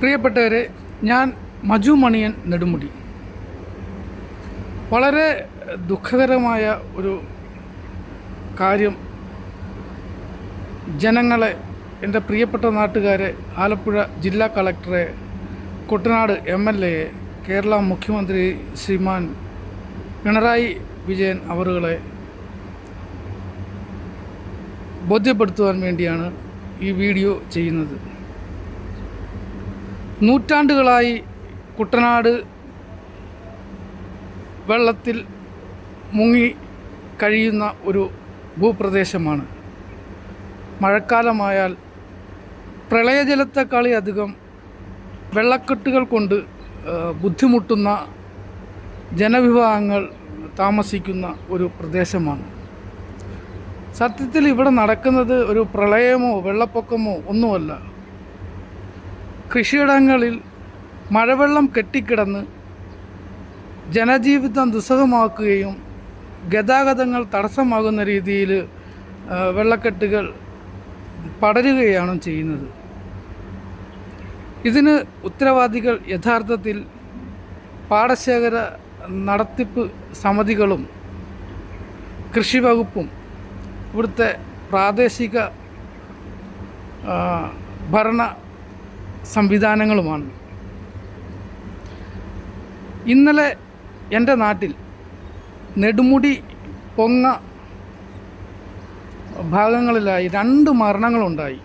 പ്രിയപ്പെട്ടവരെ ഞാൻ മജു മണിയൻ നെടുമുടി. വളരെ ദുഃഖകരമായ ഒരു കാര്യം ജനങ്ങളെ എന്റെ പ്രിയപ്പെട്ട നാട്ടുകാരെ ആലപ്പുഴ ജില്ലാ കളക്ടറെ Kuttanad M L A Kerala മുഖ്യമന്ത്രി ശ്രീമാൻ പിണറായി വിജയൻ അവറുകളെ ബോധ്യപ്പെടുത്തുവാൻ വേണ്ടിയാണ് ഈ വീഡിയോ ചെയ്യുന്നത്. നൂറ്റാണ്ടുകളായി കുട്ടനാട് വെള്ളത്തിൽ മുങ്ങി കഴിയുന്ന ഒരു ഭൂപ്രദേശമാണ്. മഴക്കാലമായാൽ പ്രളയജലത്തെക്കാളി അധികം വെള്ളക്കെട്ടുകൾ കൊണ്ട് ബുദ്ധിമുട്ടുന്ന ജനവിഭാഗങ്ങൾ താമസിക്കുന്ന ഒരു പ്രദേശമാണ്. സത്യത്തിൽ ഇവിടെ നടക്കുന്നത് ഒരു പ്രളയമോ വെള്ളപ്പൊക്കമോ ഒന്നുമല്ല. കൃഷിയിടങ്ങളിൽ മഴവെള്ളം കെട്ടിക്കിടന്ന് ജനജീവിതം ദുസ്സഹമാക്കുകയും ഗതാഗതങ്ങൾ തടസ്സമാകുന്ന രീതിയിൽ വെള്ളക്കെട്ടുകൾ പടരുകയാണ് ചെയ്യുന്നത്. ഇതിന് ഉത്തരവാദികൾ യഥാർത്ഥത്തിൽ പാടശേഖര നടത്തിപ്പ് സമിതികളും കൃഷി വകുപ്പും ഇവിടുത്തെ പ്രാദേശിക ഭരണ സംവിധാനങ്ങളുമാണ്. ഇന്നലെ എന്റെ നാട്ടിൽ നെടുമുടി പൊങ്ങ ഭാഗങ്ങളിലായി രണ്ട് മരണങ്ങളുണ്ടായി.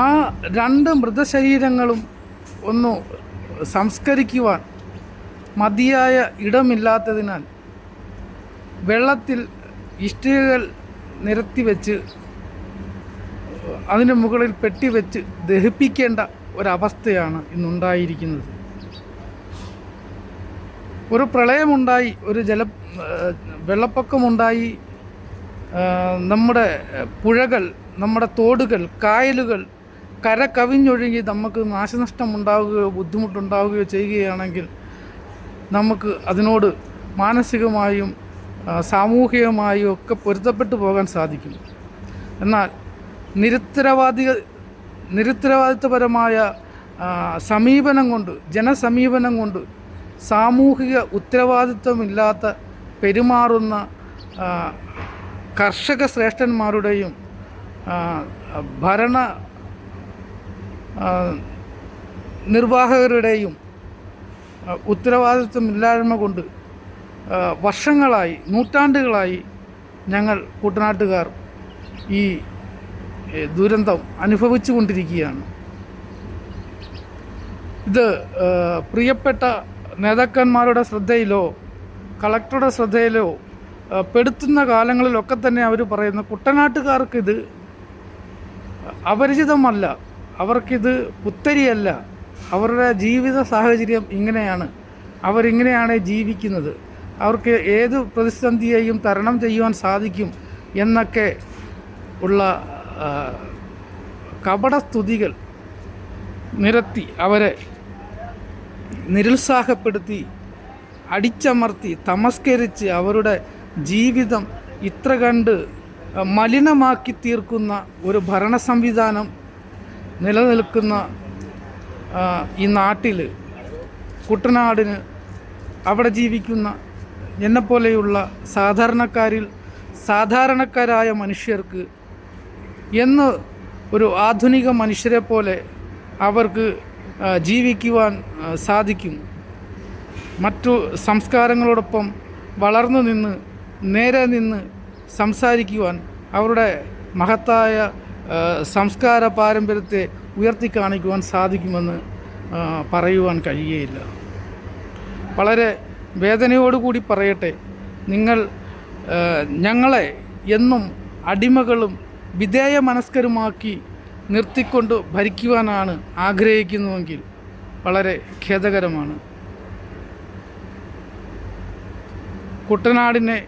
ആ രണ്ട് മൃതശരീരങ്ങളും ഒന്ന് സംസ്കരിക്കുവാൻ മതിയായ ഇടമില്ലാത്തതിനാൽ വെള്ളത്തിൽ ഇഷ്ടികകൾ നിരത്തി വെച്ച് അതിന് മുകളിൽ പെട്ടി വെച്ച് ദഹിപ്പിക്കേണ്ട ഒരവസ്ഥയാണ് ഇന്നുണ്ടായിരിക്കുന്നത്. ഒരു പ്രളയമുണ്ടായി ഒരു ജല വെള്ളപ്പൊക്കമുണ്ടായി നമ്മുടെ പുഴകൾ നമ്മുടെ തോടുകൾ കായലുകൾ കര കവിഞ്ഞൊഴുകി നമുക്ക് നാശനഷ്ടം ഉണ്ടാവുകയോ ബുദ്ധിമുട്ടുണ്ടാവുകയോ ചെയ്യുകയാണെങ്കിൽ നമുക്ക് അതിനോട് മാനസികമായും സാമൂഹികമായും ഒക്കെ പൊരുത്തപ്പെട്ടു പോകാൻ സാധിക്കും. എന്നാൽ നിരുത്തരവാദി നിരുത്തരവാദിത്വപരമായ സമീപനം കൊണ്ട് ജനസമീപനം കൊണ്ട് സാമൂഹിക ഉത്തരവാദിത്വമില്ലാത്ത പെരുമാറുന്ന കർഷക ശ്രേഷ്ഠന്മാരുടെയും ഭരണ നിർവാഹകരുടെയും ഉത്തരവാദിത്വമില്ലായ്മ കൊണ്ട് വർഷങ്ങളായി നൂറ്റാണ്ടുകളായി ഞങ്ങൾ കുട്ടനാട്ടുകാർ ഈ ദുരന്തം അനുഭവിച്ചു കൊണ്ടിരിക്കുകയാണ്. ഇത് പ്രിയപ്പെട്ട നേതാക്കന്മാരുടെ ശ്രദ്ധയിലോ കളക്ടറുടെ ശ്രദ്ധയിലോ പെടുത്തുന്ന കാലങ്ങളിലൊക്കെ തന്നെ അവർ പറയുന്ന കുട്ടനാട്ടുകാർക്കിത് അപരിചിതമല്ല. അവർക്കിത് പുത്തരിയല്ല. അവരുടെ ജീവിത സാഹചര്യം ഇങ്ങനെയാണ്. അവരിങ്ങനെയാണ് ജീവിക്കുന്നത്. അവർക്ക് ഏത് പ്രതിസന്ധിയെയും തരണം ചെയ്യുവാൻ സാധിക്കും എന്നൊക്കെ ഉള്ള കപടസ്തുതികൾ നിരത്തി അവരെ നിരുത്സാഹപ്പെടുത്തി അടിച്ചമർത്തി തമസ്കരിച്ച് അവരുടെ ജീവിതം ഇത്ര കണ്ട് മലിനമാക്കി തീർക്കുന്ന ഒരു ഭരണ സംവിധാനം നിലനിൽക്കുന്ന ഈ നാട്ടിൽ കുട്ടനാടിന് അവിടെ ജീവിക്കുന്ന എന്നെപ്പോലെയുള്ള സാധാരണക്കാരിൽ സാധാരണക്കാരായ മനുഷ്യർക്ക് എന്ന് ഒരു ആധുനിക മനുഷ്യരെ പോലെ അവർക്ക് ജീവിക്കുവാൻ സാധിക്കും. മറ്റു സംസ്കാരങ്ങളോടൊപ്പം വളർന്നു നിന്ന് നേരെ നിന്ന് സംസാരിക്കുവാൻ അവരുടെ മഹത്തായ സംസ്കാര പാരമ്പര്യത്തെ ഉയർത്തി കാണിക്കുവാൻ സാധിക്കുമെന്ന് പറയുവാൻ കഴിയുകയില്ല വളരെ വേദനയോടുകൂടി പറയട്ടെ നിങ്ങൾ ഞങ്ങളെ എന്നും അടിമകളും വിധേയ മനസ്കരുമാക്കി നിർത്തിക്കൊണ്ട് ഭരിക്കുവാനാണ് ആഗ്രഹിക്കുന്നുവെങ്കിൽ വളരെ ഖേദകരമാണ്. കുട്ടനാടിനെ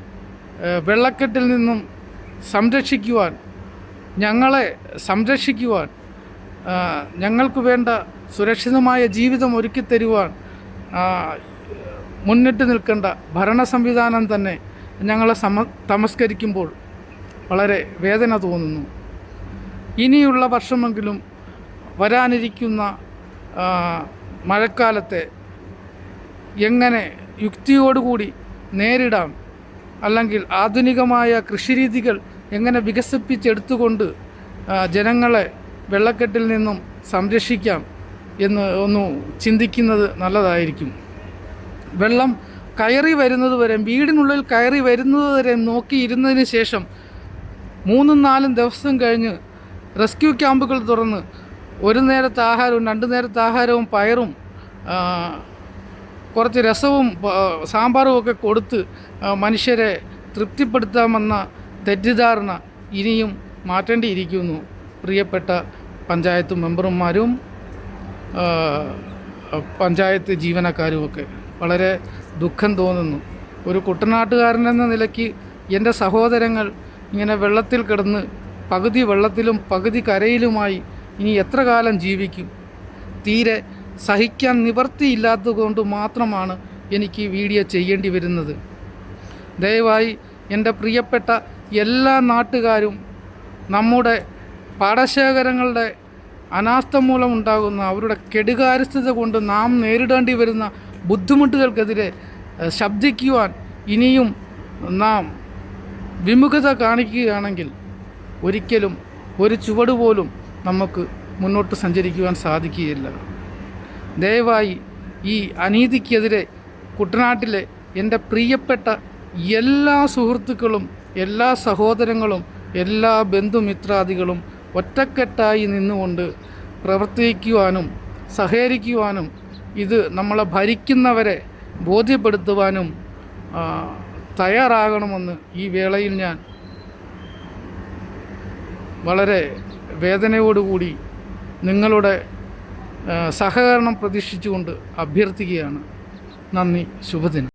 വെള്ളക്കെട്ടിൽ നിന്നും സംരക്ഷിക്കുവാൻ ഞങ്ങളെ സംരക്ഷിക്കുവാൻ ഞങ്ങൾക്ക് വേണ്ട സുരക്ഷിതമായ ജീവിതം ഒരുക്കി തരുവാൻ മുന്നിട്ട് നിൽക്കേണ്ട ഭരണ സംവിധാനം തന്നെ ഞങ്ങളെ സമ തമസ്കരിക്കുമ്പോൾ വളരെ വേദന തോന്നുന്നു. ഇനിയുള്ള വർഷമെങ്കിലും വരാനിരിക്കുന്ന മഴക്കാലത്തെ എങ്ങനെ യുക്തിയോടുകൂടി നേരിടാം? അല്ലെങ്കിൽ ആധുനികമായ കൃഷിരീതികൾ എങ്ങനെ വികസിപ്പിച്ചെടുത്തുകൊണ്ട് ജനങ്ങളെ വെള്ളക്കെട്ടിൽ നിന്നും സംരക്ഷിക്കാം എന്ന് ഒന്ന് ചിന്തിക്കുന്നത് നല്ലതായിരിക്കും. വെള്ളം കയറി വരുന്നത് വരെ വീടിനുള്ളിൽ കയറി വരുന്നത് വരെ നോക്കിയിരുന്നതിന് ശേഷം മൂന്നും നാലും ദിവസം കഴിഞ്ഞ് റെസ്ക്യൂ ക്യാമ്പുകൾ തുറന്ന് ഒരു നേരത്തെ ആഹാരവും രണ്ട് നേരത്തെ ആഹാരവും പയറും കുറച്ച് രസവും സാമ്പാറും ഒക്കെ കൊടുത്ത് മനുഷ്യരെ തൃപ്തിപ്പെടുത്താമെന്ന തെറ്റിദ്ധാരണ ഇനിയും മാറ്റേണ്ടിയിരിക്കുന്നു. പ്രിയപ്പെട്ട പഞ്ചായത്ത് മെമ്പർമാരും പഞ്ചായത്ത് ജീവനക്കാരും ഒക്കെ വളരെ ദുഃഖം തോന്നുന്നു. ഒരു കുട്ടനാട്ടുകാരൻ എന്ന നിലയ്ക്ക് എന്റെ സഹോദരങ്ങൾ ഇങ്ങനെ വെള്ളത്തിൽ കിടന്ന് പകുതി വെള്ളത്തിലും പകുതി കരയിലുമായി ഇനി എത്ര കാലം ജീവിക്കും? തീരെ സഹിക്കാൻ നിവർത്തിയില്ലാത്തതുകൊണ്ട് മാത്രമാണ് എനിക്ക് വീഡിയോ ചെയ്യേണ്ടി വരുന്നത്. ദയവായി എന്റെ പ്രിയപ്പെട്ട എല്ലാ നാട്ടുകാരും നമ്മുടെ പാടശേഖരങ്ങളുടെ അനാസ്ഥ മൂലമുണ്ടാകുന്ന അവരുടെ കെടുകാര്യസ്ഥത കൊണ്ട് നാം നേരിടേണ്ടി വരുന്ന ബുദ്ധിമുട്ടുകൾക്കെതിരെ ശബ്ദിക്കുവാൻ ഇനിയും നാം വിമുഖത കാണിക്കുകയാണെങ്കിൽ ഒരിക്കലും ഒരു ചുവട് പോലും നമുക്ക് മുന്നോട്ട് സഞ്ചരിക്കുവാൻ സാധിക്കുകയില്ല. ദയവായി ഈ അനീതിക്കെതിരെ കുട്ടനാട്ടിലെ എന്റെ പ്രിയപ്പെട്ട എല്ലാ സുഹൃത്തുക്കളും എല്ലാ സഹോദരങ്ങളും എല്ലാ ബന്ധുമിത്രാദികളും ഒറ്റക്കെട്ടായി നിന്നുകൊണ്ട് പ്രവർത്തിക്കുവാനും സഹകരിക്കുവാനും ഇത് നമ്മളെ ഭരിക്കുന്നവരെ ബോധ്യപ്പെടുത്തുവാനും തയ്യാറാകണമെന്ന് ഈ വേളയിൽ ഞാൻ വളരെ വേദനയോടുകൂടി നിങ്ങളുടെ സഹകരണം പ്രതീക്ഷിച്ചുകൊണ്ട് അഭ്യർത്ഥിക്കുകയാണ്. നന്ദി ശുഭദിനം.